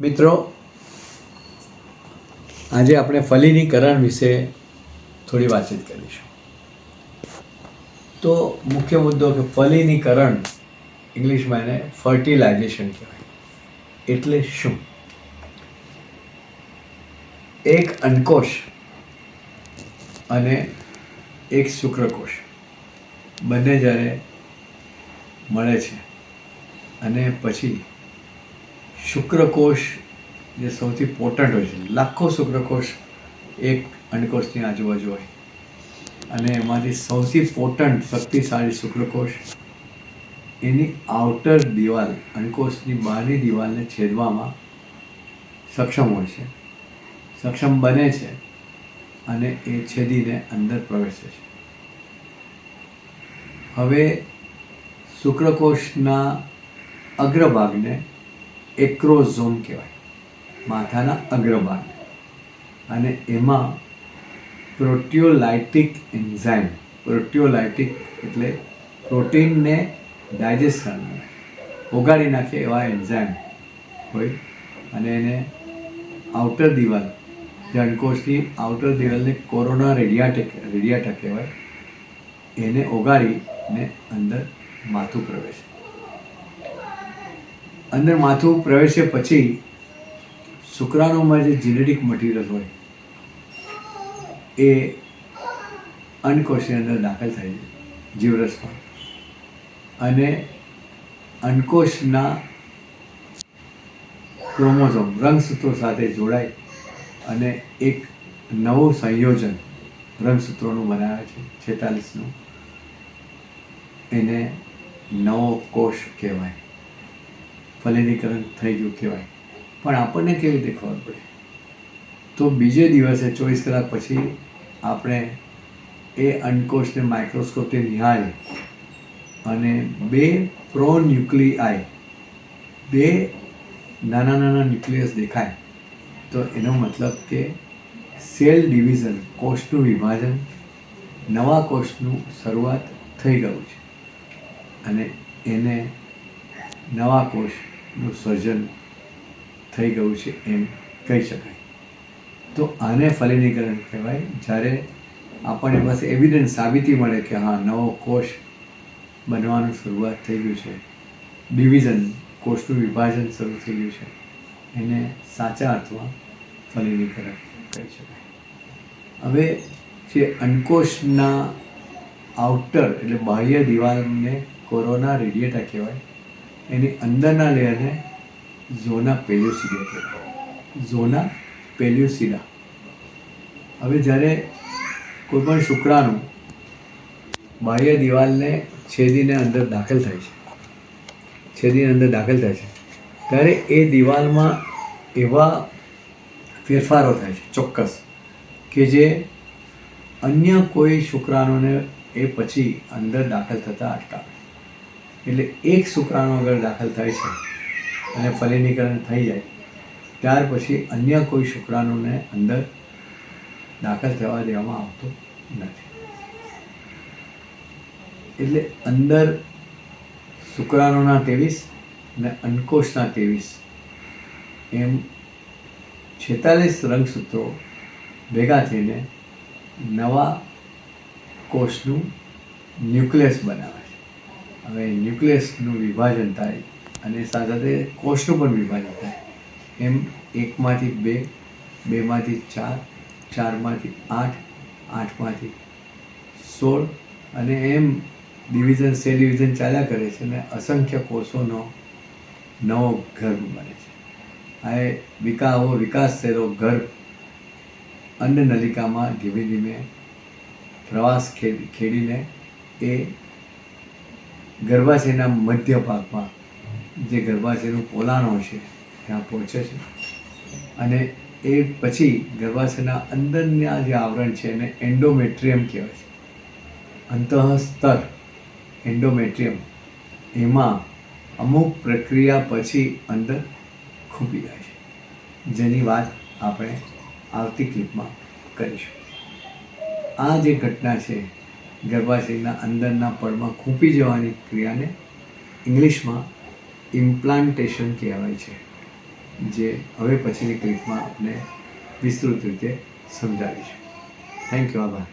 મિત્રો, આજે આપણે ફલિનીકરણ વિશે થોડી વાતચીત કરીશું. તો મુખ્ય મુદ્દો કે ફલિનીકરણ ઇંગ્લિશમાં એને ફર્ટિલાઇઝેશન કહેવાય. એટલે શું? એક અંકોશ અને એક શુક્રકોષ બંને જ્યારે મળે છે અને પછી શુક્રકોશ જે સૌથી પોટન્ટ હોય છે, લાખો શુક્રકોષ એક અંડકોષની આજુબાજુ હોય. અને એમાંથી સૌથી પોર્ટન્ટ શક્તિશાળી શુક્રકોષ, એની આઉટર દિવાલ અંડકોષની બહારની દિવાલને છેદવામાં સક્ષમ હોય છે. સક્ષમ બને છે અને એ છેદીને અંદર પ્રવેશે છે. હવે શુક્રકોષના અગ્રભાગને એક્રોઝોમ કહેવાય. માથાના અગ્રભાગ. અને એમાં પ્રોટિયોલાઇટિક એન્ઝાઇમ. પ્રોટિયોલાઇટિક એટલે પ્રોટીનને ડાયજેસ્ટ કરનાર. ઓગાળી નાખે એવા એન્ઝાઇમ હોય. અને એને આઉટર દિવાલ જણકોશની આઉટર દિવાલને કોરોના રેડિયાટેક રેડિયાટા કહેવાય. એને ઓગાળીને અંદર માથું પ્રવેશે. અંદર માથું પ્રવેશે પછી શુક્રાણુમાં જે જીનેટિક મટીરિયલ હોય, એ અંડકોષની અંદર દાખલ થાય છે, જીવરસમાં. અને અંડકોષના ક્રોમોઝોમ, રંગસૂત્રો સાથે જોડાય અને એક નવું સંયોજન રંગસૂત્રોનું બનાવે છે, છેતાલીસનું. એને નવો કોષ કહેવાય. ફલિનીકરણ થઈ ગયું કહેવાય. પણ આપણને કેવી રીતે ખબર પડે? તો બીજે દિવસે ચોવીસ કલાક પછી આપણે એ અનકોષને માઇક્રોસ્કોપથી નિહાળી અને બે પ્રો ન્યુક્લિઆઈ બે નાના નાના ન્યુક્લિયસ દેખાય. તો એનો મતલબ કે સેલ ડિવિઝન કોષનું વિભાજન, નવા કોષનું શરૂઆત થઈ ગયું છે. અને એને નવા કોષનું સર્જન થઈ ગયું છે એમ કહી શકાય. તો આને ફલિનીકરણ કહેવાય. જ્યારે આપણને પાસે એવિડન્સ સાબિતી મળે કે હા, નવો કોષ બનવાનું શરૂઆત થઈ ગયું છે. ડિવિઝન કોષનું વિભાજન શરૂ થઈ ગયું છે. એને સાચા અર્થમાં ફલિનીકરણ કહી શકાય. હવે જે અંડકોષના આઉટર એટલે બાહ્ય દિવાલને કોરોના રેડિયેટા કહેવાય એની અંદરના લેયરને ઝોના પેલ્યુસિડા કહેવાય. ઝોના પેલ્યુસિડા હવે જ્યારે કોઈ પણ શુક્રાણુ બાહ્ય દિવાલને છેદીને અંદર દાખલ થાય છે, છેદીને અંદર દાખલ થાય છે, ત્યારે એ દિવાલમાં એવા ફેરફારો થાય છે, ચોક્કસ, કે જે અન્ય કોઈ શુક્રાણુને એ પછી અંદર દાખલ થતાં અટકાવે. એટલે એક શુક્રાણુ આગળ દાખલ થાય છે અને ફલિનીકરણ થઈ જાય, ત્યાર પછી અન્ય કોઈ શુક્રાણુને અંદર દાખલ થવા દેવામાં આવતું નથી. એટલે અંદર શુક્રાણુના ત્રેવીસ અને અંકોશના ત્રેવીસ એમ છેતાલીસ રંગસૂત્રો ભેગા થઈને નવા કોષનું ન્યુક્લિયસ બનાવે હવે ન્યુક્લિયસનું વિભાજન થાય અને સાથે સાથે કોષનું પણ વિભાજન થાય. એમ એકમાંથી બે, બેમાંથી ચાર, ચારમાંથી આઠ, આઠમાંથી સોળ અને એમ ડિવિઝન, સેલ ડિવિઝન ચાલ્યા કરે છે અને અસંખ્ય કોષોનો નવો ગર્ભ બને છે. આ એ વિકાવો, વિકાસ થયેલો ગર્ભ અન્ન નલિકામાં ધીમે ધીમે પ્રવાસ ખેડી, ખેડીને એ ગર્ભાશયના મધ્ય ભાગમાં જે ગર્ભાશયનું પોલાણો છે, ત્યાં પહોંચે છે. અને એ પછી ગર્ભાશયના અંદરના જે આવરણ છે એને એન્ડોમેટ્રિયમ કહેવાય છે. અંતઃસ્તર એન્ડોમેટ્રિયમ, એમાં અમુક પ્રક્રિયા પછી અંદર ખૂબી જાય છે. જેની વાત આપણે આવતી ક્લિપમાં કરીશું. આ જે ઘટના છે ગર્ભાશયના અંદરના પડમાં ખૂંપી જવાની ક્રિયાને ઇંગ્લિશમાં ઇમ્પ્લાન્ટેશન કહેવાય છે, જે હવે પછીની ક્લિપમાં આપણે વિસ્તૃત રીતે સમજાવીશું. થેન્ક યુ આભાર.